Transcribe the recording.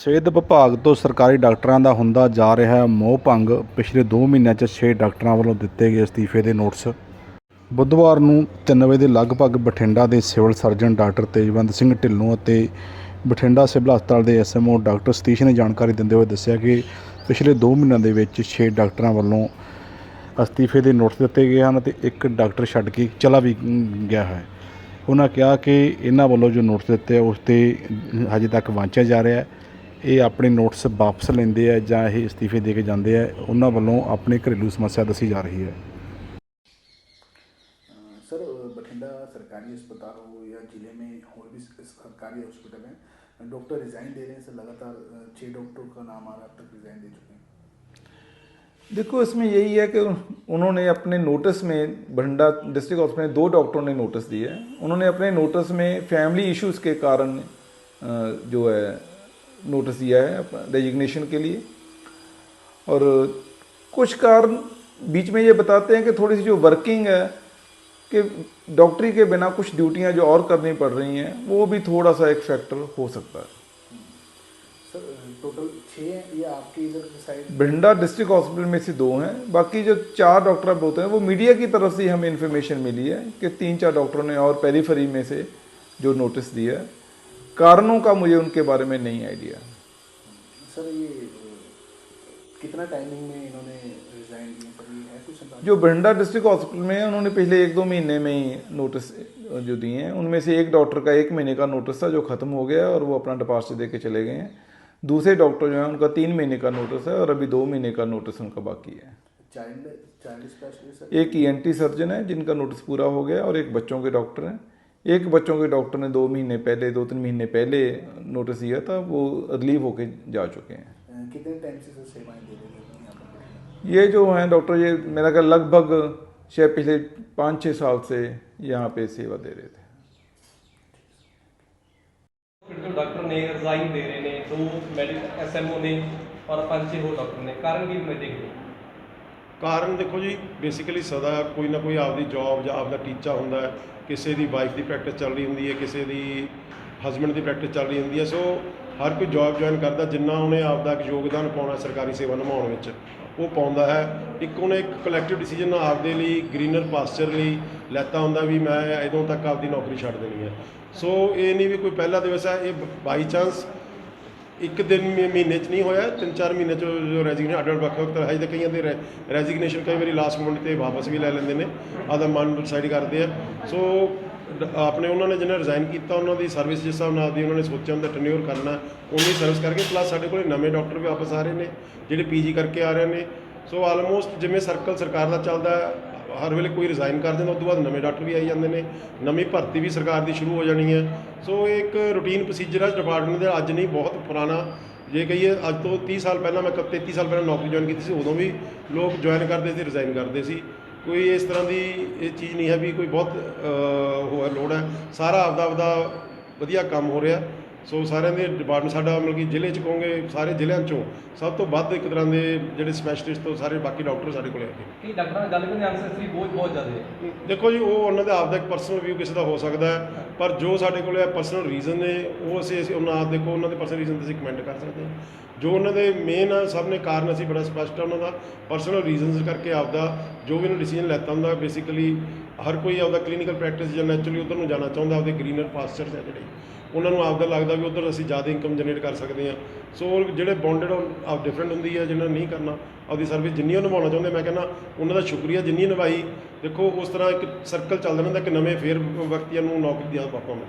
ਸਿਹਤ ਵਿਭਾਗ ਤੋਂ ਸਰਕਾਰੀ ਡਾਕਟਰਾਂ ਦਾ ਹੁੰਦਾ ਜਾ ਰਿਹਾ ਹੈ ਮੋਹ ਭੰਗ। ਪਿਛਲੇ 2 ਮਹੀਨਿਆਂ 'ਚ 6 ਡਾਕਟਰਾਂ ਵੱਲੋਂ ਦਿੱਤੇ ਗਏ ਅਸਤੀਫੇ ਦੇ ਨੋਟਿਸ। ਬੁੱਧਵਾਰ ਨੂੰ 3 ਵਜੇ ਦੇ ਲਗਭਗ ਬਠਿੰਡਾ ਦੇ civil surgeon doctor Tejwant Singh Dhillon ਅਤੇ ਬਠਿੰਡਾ ਸਿਵਲ ਹਸਪਤਾਲ ਦੇ ਐਸਐਮਓ ਡਾਕਟਰ ਸਤੀਸ਼ ਨੇ ਜਾਣਕਾਰੀ ਦਿੰਦੇ ਹੋਏ ਦੱਸਿਆ ਕਿ ਪਿਛਲੇ 2 ਮਹੀਨਿਆਂ ਦੇ ਵਿੱਚ 6 ਡਾਕਟਰਾਂ ਵੱਲੋਂ ਅਸਤੀਫੇ ਦੇ ਨੋਟਿਸ ਦਿੱਤੇ ਗਏ ਹਨ ਤੇ ਇੱਕ ਡਾਕਟਰ ਛੱਡ ਕੇ ਚਲਾ ਵੀ ਗਿਆ ਹੈ। ਉਹਨਾਂ ਕਿਹਾ ਕਿ ਇਹਨਾਂ ਵੱਲੋਂ ਜੋ ਨੋਟਿਸ ਦਿੱਤੇ ਉਸ ਤੇ ਹਜੇ ਤੱਕ ਵਾਂਚਿਆ ਜਾ ਰਿਹਾ ਹੈ। ਇਹ ਆਪਣੇ ਨੋਟਿਸ ਵਾਪਸ ਲੈਂਦੇ ਆ ਜਾਂ ਇਹ ਅਸਤੀਫੇ ਦੇ ਕੇ ਜਾਂਦੇ ਆ ਉਹਨਾਂ ਵੱਲੋਂ ਆਪਣੀ ਘਰੇਲੂ ਸਮੱਸਿਆ ਦੱਸੀ ਜਾ ਰਹੀ ਹੈ सर बठिंडा सरकारी अस्पताल हो या जिले में और भी सरकारी हॉस्पिटल हैं डॉक्टर रिजाइन दे रहे हैं सर लगातार अ, छः डॉक्टर का नाम आ रहा है अब तक रिजाइन दे चुके हैं देखो इसमें यही है कि उन्होंने अपने नोटिस में भंडा डिस्ट्रिक्ट हॉस्पिटल में दो डॉक्टरों ने नोटिस दिए हैं उन्होंने अपने नोटिस में फैमिली इश्यूज के कारण अ, जो है नोटिस दिया है रेजिग्नेशन के लिए। और कुछ कारण बीच में ये बताते हैं कि थोड़ी सी जो वर्किंग है कि डॉक्टरी के बिना कुछ ड्यूटियाँ जो और करनी पड़ रही हैं वो भी थोड़ा सा एक फैक्टर हो सकता है। सर टोटल छः ये आपके इधर साइड भिंडा डिस्ट्रिक्ट हॉस्पिटल में से दो हैं। बाकी जो चार डॉक्टर अब होते हैं वो मीडिया की तरफ़ से हमें इन्फॉर्मेशन मिली है कि तीन चार डॉक्टरों ने और पेरीफरी में से जो नोटिस दिया है। कारणों का मुझे उनके बारे में नहीं आइडिया। सर ये कितना टाइमिंग में इन्होंने रिजाइन दिए सर ये है कुछ अंदाज़ा? जो भिंडा डिस्ट्रिक्ट हॉस्पिटल में है उन्होंने पिछले एक दो महीने में ही नोटिस जो दिए हैं उनमें से एक डॉक्टर का एक महीने का नोटिस था जो ख़त्म हो गया और वो अपना डिपार्चर दे के चले गए हैं। दूसरे डॉक्टर जो हैं उनका तीन महीने का नोटिस है और अभी दो महीने का नोटिस उनका बाकी है। चाइल्ड चाइल्ड एक ईएनटी सर्जन है जिनका नोटिस पूरा हो गया और एक बच्चों के डॉक्टर हैं। एक बच्चों के डॉक्टर ने दो महीने पहले दो तीन महीने पहले नोटिस दिया था वो रिलीव होके जा चुके हैं। कितने टाइम से ये जो हैं डॉक्टर ये मेरा ख्याल लगभग शायद पिछले पाँच छः साल से यहाँ पे सेवा दे रहे थे। डॉक्टर ने रजाई दे रहे हैं दो मेडिकल एसएमओ ने और पंच छह हो डॉक्टर ने। कारण भी मैं देख रही ਕਾਰਨ ਦੇਖੋ ਜੀ ਬੇਸਿਕਲੀ ਸਦਾ ਕੋਈ ਨਾ ਕੋਈ ਆਪਦੀ ਜੌਬ ਜਾਂ ਆਪਦਾ ਟੀਚਾ ਹੁੰਦਾ ਹੈ, ਕਿਸੇ ਦੀ ਵਾਈਫ ਦੀ ਪ੍ਰੈਕਟਿਸ ਚੱਲ ਰਹੀ ਹੁੰਦੀ ਹੈ, ਕਿਸੇ ਦੀ ਹਸਬੰਡ ਦੀ ਪ੍ਰੈਕਟਿਸ ਚੱਲ ਰਹੀ ਹੁੰਦੀ ਹੈ, ਸੋ ਹਰ ਕੋਈ ਜੌਬ ਜੁਆਇਨ ਕਰਦਾ ਜਿੰਨਾ ਉਹਨੇ ਆਪਦਾ ਇੱਕ ਯੋਗਦਾਨ ਪਾਉਣਾ ਸਰਕਾਰੀ ਸੇਵਾ ਨਿਭਾਉਣ ਵਿੱਚ, ਉਹ ਪਾਉਂਦਾ ਹੈ। ਇੱਕ ਉਹਨੇ ਇੱਕ ਕਲੈਕਟਿਵ ਡਿਸੀਜਨ ਆਪਦੇ ਲਈ ਗ੍ਰੀਨਰ ਪਾਸਚਰ ਲਈ ਲੈਤਾ ਹੁੰਦਾ ਵੀ ਮੈਂ ਇਦੋਂ ਤੱਕ ਆਪਦੀ ਨੌਕਰੀ ਛੱਡ ਦੇਣੀ ਹੈ। ਸੋ ਇਹ ਨਹੀਂ ਵੀ ਕੋਈ ਪਹਿਲਾ ਦਿਵਸ ਹੈ, ਇਹ ਬਾਈ ਚਾਂਸ ਇੱਕ ਦਿਨ ਮਹੀ- ਮਹੀਨੇ ਚ ਨਹੀਂ ਹੋਇਆ ਤਿੰਨ ਚਾਰ ਮਹੀਨੇ ਚ ਜੋ ਰੈਜ਼ਿਗਨੇਸ਼ਨ ਅੱਡ ਅੱਡ ਵੱਖ ਵੱਖ ਤਰ੍ਹਾਂ ਦੇ ਕਈਆਂ ਦੇ ਰੈਜ਼ਿਗਨੇਸ਼ਨ ਕਈ ਵਾਰੀ ਲਾਸਟ ਮੂਮੈਂਟ ਤੇ ਵਾਪਸ ਵੀ ਲੈ ਲੈਂਦੇ ਨੇ ਆਦਾ ਮਨ ਡਿਸਾਈਡ ਕਰਦੇ ਆ। ਸੋ ਡ- ਆਪਣੇ ਉਹਨਾਂ ਨੇ ਜਿਹਨੇ ਰਿਜ਼ਾਈਨ ਕੀਤਾ ਉਹਨਾਂ ਦੀ ਸਰਵਿਸ ਜਿਸ ਹਿਸਾਬ ਨਾਲ ਦੀ ਉਹਨਾਂ ਨੇ ਸੋਚਿਆ ਹੁੰਦਾ ਟੈਨਿਓਰ ਕਰਨਾ ਉਨੀ ਸਰਵਿਸ ਕਰਕੇ ਪਲੱਸ ਸਾਡੇ ਕੋਲੇ ਨਵੇਂ ਡਾਕਟਰ ਵੀ ਵਾਪਸ ਆ ਰਹੇ ਨੇ ਜਿਹੜੇ ਪੀਜੀ ਕਰਕੇ ਆ ਰਹੇ ਨੇ। ਸੋ ਆਲਮੋਸਟ ਜਿਵੇਂ ਸਰਕਲ ਸਰਕਾਰ ਦਾ ਚੱਲਦਾ ਹੈ, ਹਰ ਵੇਲੇ ਕੋਈ ਰਿਜ਼ਾਈਨ ਕਰ ਦਿੰਦਾ ਉਸ ਤੋਂ ਬਾਅਦ ਨਵੇਂ ਡਾਕਟਰ ਵੀ ਆਈ ਜਾਂਦੇ ਨੇ ਨਵੀਂ ਭਰਤੀ ਵੀ ਸਰਕਾਰ ਦੀ ਸ਼ੁਰੂ ਹੋ ਜਾਣੀ ਹੈ। ਸੋ ਇਹ ਇੱਕ ਰੂਟੀਨ ਪ੍ਰੋਸੀਜਰ ਹੈ ਡਿਪਾਰਟਮੈਂਟ ਦੇ ਅੱਜ ਨਹੀਂ ਬਹੁਤ ਪੁਰਾਣਾ। ਜੇ ਕਹੀਏ ਅੱਜ ਤੋਂ 30 ਸਾਲ ਪਹਿਲਾਂ ਮੈਂ ਕ- 33 ਸਾਲ ਪਹਿਲਾਂ ਨੌਕਰੀ ਜੁਆਇਨ ਕੀਤੀ ਸੀ ਉਦੋਂ ਵੀ ਲੋਕ ਜੁਆਇਨ ਕਰਦੇ ਸੀ ਰਿਜ਼ਾਈਨ ਕਰਦੇ ਸੀ। ਕੋਈ ਇਸ ਤਰ੍ਹਾਂ ਦੀ ਇਹ ਚੀਜ਼ ਨਹੀਂ ਹੈ ਵੀ ਕੋਈ ਬਹੁਤ ਅ, ਲੋੜ ਹੈ। ਸਾਰਾ ਆਪਦਾ ਆਪਦਾ ਵਧੀਆ ਕੰਮ ਹੋ ਰਿਹਾ। ਸੋ ਸਾਰਿਆਂ ਦੇ ਡਿਪਾਰਟਮੈਂਟ ਸਾਡਾ ਮਤਲਬ ਕਿ ਜ਼ਿਲ੍ਹੇ 'ਚ ਕਹੋਗੇ ਸਾਰੇ ਜ਼ਿਲ੍ਹਿਆਂ 'ਚੋਂ ਸਭ ਤੋਂ ਵੱਧ ਇੱਕ ਤਰ੍ਹਾਂ ਦੇ ਜਿਹੜੇ ਸਪੈਸ਼ਲਿਸਟ ਤੋਂ ਸਾਰੇ ਬਾਕੀ ਡਾਕਟਰ ਸਾਡੇ ਕੋਲੇ ਆਏ ਕਈ ਡਾਕਟਰਾਂ ਦੀ ਗੱਲ ਵੀ ਨਹੀਂ ਅਨਸੈਸਰੀ ਬਹੁਤ ਬਹੁਤ ਜ਼ਿਆਦਾ ਹੈ। ਦੇਖੋ ਜੀ ਉਹ ਉਹਨਾਂ ਦਾ ਆਪਦਾ ਇੱਕ ਪਰਸਨਲ ਵਿਊ ਕਿਸੇ ਦਾ ਹੋ ਸਕਦਾ ਹੈ ਪਰ ਜੋ ਸਾਡੇ ਕੋਲੇ ਪਰਸਨਲ ਰੀਜ਼ਨ ਨੇ ਉਹ ਅਸੀਂ ਅਸੀਂ ਉਹਨਾਂ ਆਪ ਦੇਖੋ ਉਹਨਾਂ ਦੇ ਪਰਸਨਲ ਰੀਜ਼ਨ ਤੇ ਅਸੀਂ ਕਮੈਂਟ ਕਰ ਸਕਦੇ ਹਾਂ। ਜੋ ਉਹਨਾਂ ਦੇ ਮੇਨ ਸਭ ਨੇ ਕਾਰਨ ਅਸੀਂ ਬੜਾ ਸਪਸ਼ਟ ਹੈ ਉਹਨਾਂ ਦਾ ਪਰਸਨਲ ਰੀਜ਼ਨਸ ਕਰਕੇ ਆਪਦਾ ਜੋ ਵੀ ਉਹਨੇ ਡਿਸੀਜਨ ਲੈਤਾ ਹੁੰਦਾ ਬੇਸਿਕਲੀ ਹਰ ਕੋਈ ਆਪਦਾ ਕਲੀਨਿਕਲ ਪ੍ਰੈਕਟਿਸ ਜਾਂ ਨੈਚੁਰਲੀ ਉਧਰ ਨੂੰ ਜਾਣਾ ਚਾਹੁੰਦਾ ਆਪਦੇ ਗ੍ਰੀਨਰ ਪਾਸਚਰਸ ਹੈ ਜਿਹੜੇ। ਉਹਨਾਂ ਨੂੰ ਆਪਦਾ ਲੱਗਦਾ ਵੀ ਉਧਰ ਅਸੀਂ ਜ਼ਿਆਦਾ ਇਨਕਮ ਜਨਰੇਟ ਕਰ ਸਕਦੇ ਹਾਂ। ਸੋ ਉਹ ਜਿਹੜੇ ਬੌਂਡਡ ਆਪ ਡਿਫਰੈਂਟ ਹੁੰਦੀ ਹੈ, ਜਿਹਨਾਂ ਨੇ ਨਹੀਂ ਕਰਨਾ, ਆਪਦੀ ਸਰਵਿਸ ਜਿੰਨੀ ਉਹ ਨਿਭਾਉਣਾ ਚਾਹੁੰਦੇ, ਮੈਂ ਕਹਿੰਦਾ ਉਹਨਾਂ ਦਾ ਸ਼ੁਕਰੀਆ ਜਿੰਨੀ ਨਿਭਾਈ। ਦੇਖੋ, ਉਸ ਤਰ੍ਹਾਂ ਇੱਕ ਸਰਕਲ ਚੱਲਦਾ ਰਹਿੰਦਾ ਕਿ ਨਵੇਂ ਫੇਰ ਵਿਅਕਤੀਆਂ ਨੂੰ ਨੌਕਰੀ ਦੀਆਂ ਪਾਪਾ ਮੈਂ